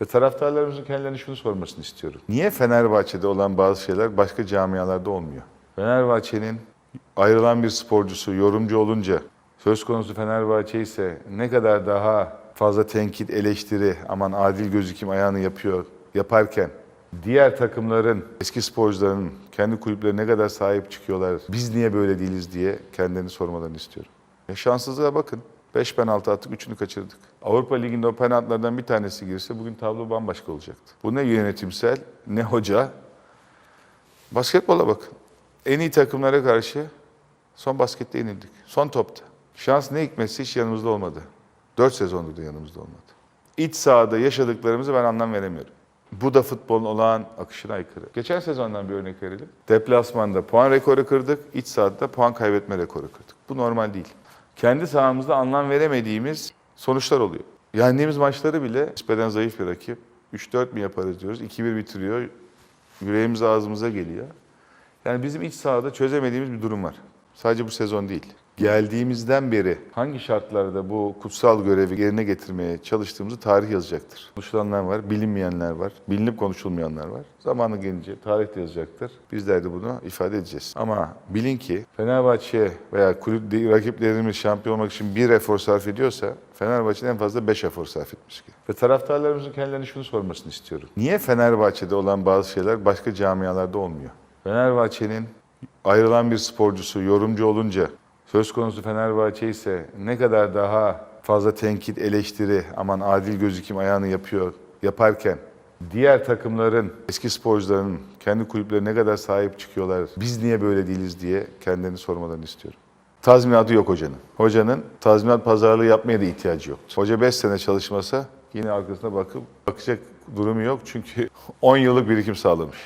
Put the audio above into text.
Ve taraftarlarımızın kendilerine şunu sormasını istiyorum. Niye Fenerbahçe'de olan bazı şeyler başka camialarda olmuyor? Fenerbahçe'nin ayrılan bir sporcusu, yorumcu olunca söz konusu Fenerbahçe ise ne kadar daha fazla tenkit, eleştiri, aman adil gözüküm ayağını yapıyor, yaparken diğer takımların, eski sporcuların kendi kulüplerine ne kadar sahip çıkıyorlar, biz niye böyle değiliz diye kendilerini sormalarını istiyorum. E şanssızlığa bakın. 5 penaltı attık, 3'ünü kaçırdık. Avrupa Ligi'nde o penaltılardan bir tanesi girse bugün tablo bambaşka olacaktı. Bu ne yönetimsel, ne hoca. Basketbola bakın. En iyi takımlara karşı son baskette yenildik. Son topta. Şans ne hikmetse hiç yanımızda olmadı. 4 sezondur da yanımızda olmadı. İç sahada yaşadıklarımızı ben anlam veremiyorum. Bu da futbolun olağan akışına aykırı. Geçen sezondan bir örnek verelim. Deplasmanda puan rekoru kırdık, iç sahada puan kaybetme rekoru kırdık. Bu normal değil. Kendi sahamızda anlam veremediğimiz sonuçlar oluyor. Yendiğimiz maçları bile nispeten zayıf bir rakip. 3-4 mi yaparız diyoruz, 2-1 bitiriyor. Yüreğimiz ağzımıza geliyor. Yani bizim iç sahada çözemediğimiz bir durum var. Sadece bu sezon değil. Geldiğimizden beri hangi şartlarda bu kutsal görevi yerine getirmeye çalıştığımızı tarih yazacaktır. Konuşulanlar var, bilinmeyenler var, bilinip konuşulmayanlar var. Zamanı gelince tarih de yazacaktır. Bizler de bunu ifade edeceğiz. Ama bilin ki Fenerbahçe veya kulüp rakiplerimiz şampiyon olmak için bir efor sarf ediyorsa Fenerbahçe'nin en fazla 5 efor sarf etmiş ki. Ve taraftarlarımızın kendilerine şunu sormasını istiyorum. Niye Fenerbahçe'de olan bazı şeyler başka camialarda olmuyor? Fenerbahçe'nin ayrılan bir sporcusu, yorumcu olunca söz konusu Fenerbahçe ise ne kadar daha fazla tenkit, eleştiri, aman adil gözüküm ayağını yapıyor, yaparken diğer takımların, eski sporcuların kendi kulüplerine ne kadar sahip çıkıyorlar, biz niye böyle değiliz diye kendilerini sormalarını istiyorum. Tazminatı yok hocanın. Hocanın tazminat pazarlığı yapmaya da ihtiyacı yok. Hoca 5 sene çalışmasa yine arkasına bakıp bakacak durumu yok çünkü 10 yıllık birikim sağlamış.